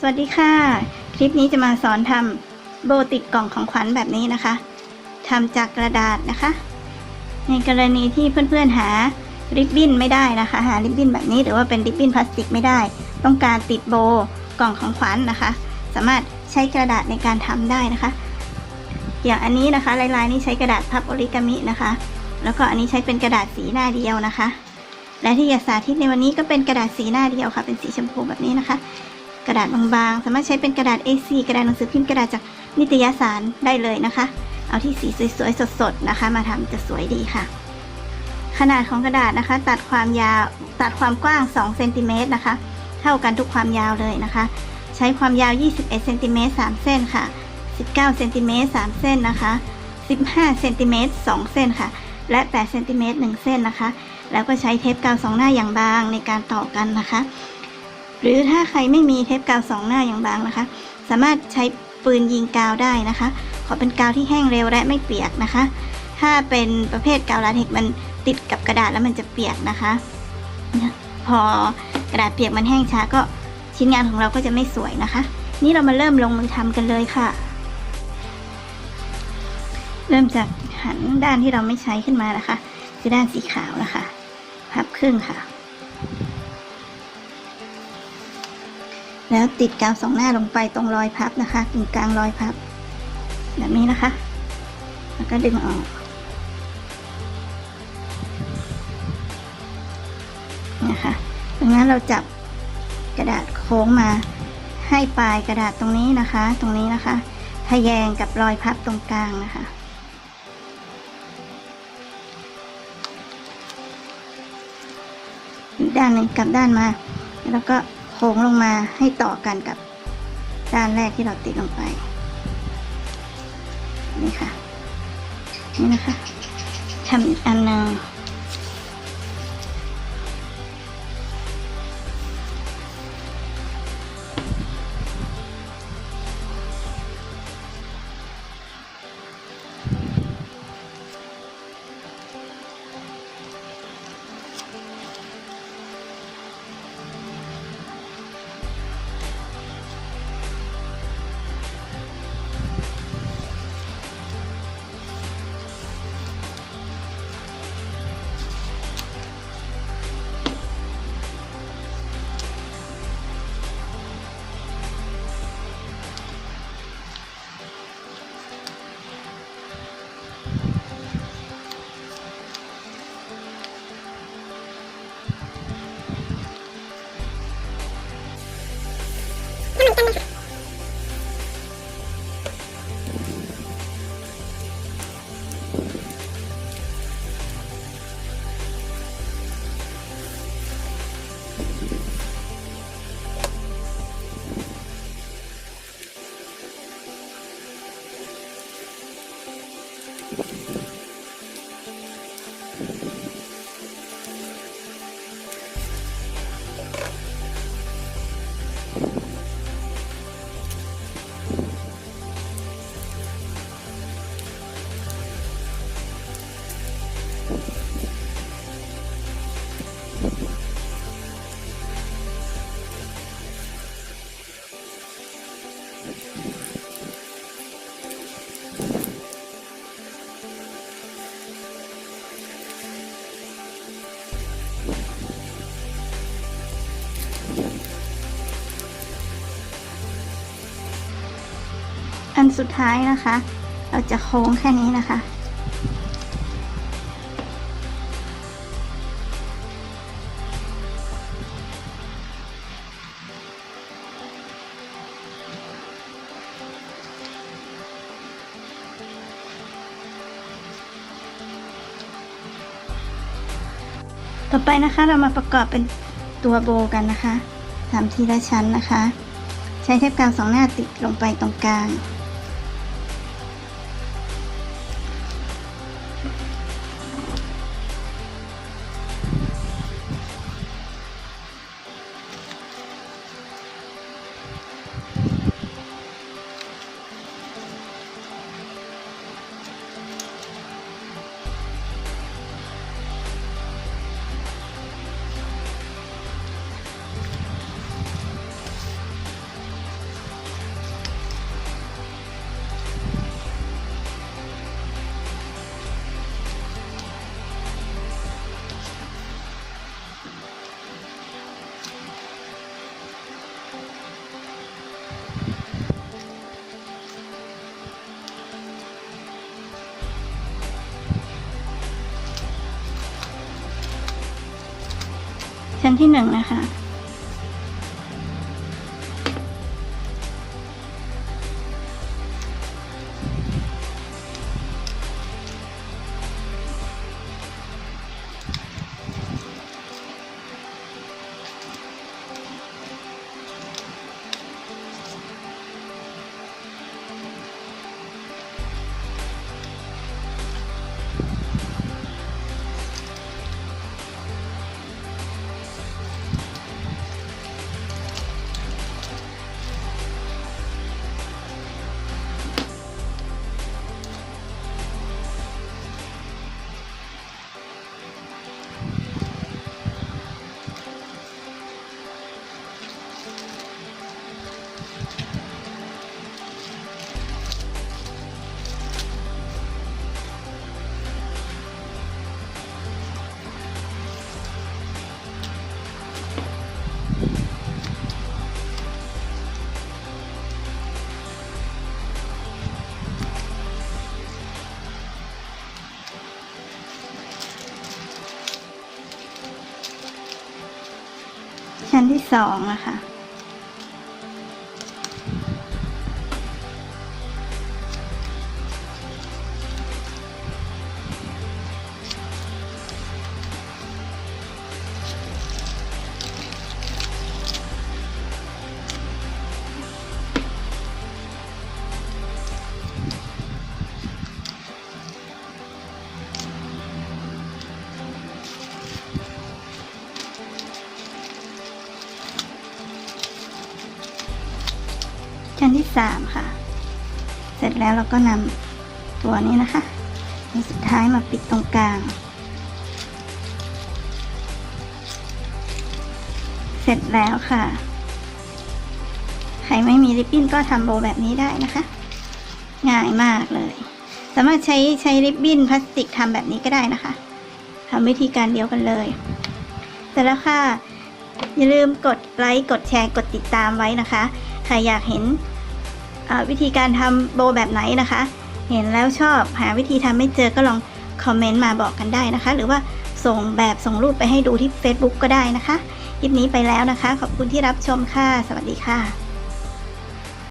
สวัสดีค่ะ คลิปนี้จะมาสอนทำโบติดกล่องของขวัญแบบนี้นะคะทำจากกระดาษนะคะ ในกรณีที่เพื่อนๆหาริบบิ้นไม่ได้นะคะ หาริบบิ้นแบบนี้หรือว่าเป็นริบบิ้นพลาสติกไม่ได้ ต้องการติดโบกล่องของขวัญนะคะ สามารถใช้กระดาษในการทำได้นะคะ อย่างอันนี้นะคะลายๆนี้ใช้กระดาษพับโอริกามินะคะ แล้วก็อันนี้ใช้เป็นกระดาษสีหน้าเดียวนะคะ และที่จะสาธิตในวันนี้ก็เป็นกระดาษสีหน้าเดียวค่ะ เป็นสีชมพูแบบนี้นะคะ กระดาษบางๆ สามารถใช้เป็นกระดาษ A4 กระดาษหนังสือพิมพ์กระดาษจากนิตยสารได้เลยนะคะ เอาที่สีสวยๆสดๆนะคะ มาทำจะสวยดีค่ะ ขนาดของกระดาษนะคะ ตัดความยาวตัดความกว้าง2เซนติเมตรนะคะ เท่ากันทุกความยาวเลยนะคะ ใช้ความยาว 21เซนติเมตร3เส้นค่ะ 19เซนติเมตร3เส้นนะคะ 15เซนติเมตร2เส้นค่ะ และ8เซนติเมตร1เส้นนะคะ แล้วก็ใช้เทปกาวสองหน้าอย่างบางในการต่อกันนะคะ หรือถ้าใครไม่มีเทปกาวสองหน้าอย่างบางนะคะ สามารถใช้ปืนยิงกาวได้นะคะ ขอเป็นกาวที่แห้งเร็วและไม่เปียกนะคะ ถ้าเป็นประเภทกาวลาเทกมันติดกับกระดาษแล้วมันจะเปียกนะคะ พอกระดาษเปียกมันแห้งช้าก็ชิ้นงานของเราก็จะไม่สวยนะคะ นี่เรามาเริ่มลงมือทำกันเลยค่ะ เริ่มจากหันด้านที่เราไม่ใช้ขึ้นมานะคะ คือด้านสีขาวนะคะ พับครึ่งค่ะ แล้วติดกาวสองหน้าลงไปตรงรอยพับนะคะตรงกลางรอยพับ แบบนี้นะคะ แล้วก็ดึงออกนะคะดังนั้นเราจับกระดาษโค้งมาให้ปลายกระดาษตรงนี้นะคะ ตรงนี้นะคะทะแยงกับรอยพับตรงกลางนะคะอีกด้านหนึ่งกลับด้านมา แล้วก็ โค้งลงมาให้ต่อกันกับด้านแรกที่เราติดลงไป นี่ค่ะ นี่นะคะทำอีกอันนึ่ง อันสุดท้ายนะคะ เราจะโค้งแค่นี้นะคะ ต่อไปนะคะเรามาประกอบเป็นตัวโบกันนะคะทำทีละชั้นนะคะ ใช้เทปกาวสองหน้าติดลงไปตรงกลาง ชั้นที่หนึ่งนะคะ ชั้นที่สองนะคะ ชั้นที่สามค่ะ เสร็จแล้วเราก็นำตัวนี้นะคะอันสุดท้ายมาปิดตรงกลาง เสร็จแล้วค่ะ ใครไม่มีริบบิ้นก็ทำโบแบบนี้ได้นะคะ ง่ายมากเลย สามารถใช้ใช้ริบบิ้นพลาสติกทำแบบนี้ก็ได้นะคะทำวิธีการเดียวกันเลยเสร็จแล้วค่ะอย่าลืมกดไลค์ กดแชร์ กดติดตามไว้นะคะ ใครอยากเห็น วิธีการทำโบแบบไหนนะคะ เห็นแล้วชอบหาวิธีทำไม่เจอก็ลองคอมเมนต์มาบอกกันได้นะคะ หรือว่าส่งแบบส่งรูปไปให้ดูที่ Facebook ก็ได้นะคะ คลิปนี้ไปแล้วนะคะ ขอบคุณที่รับชมค่ะ สวัสดีค่ะ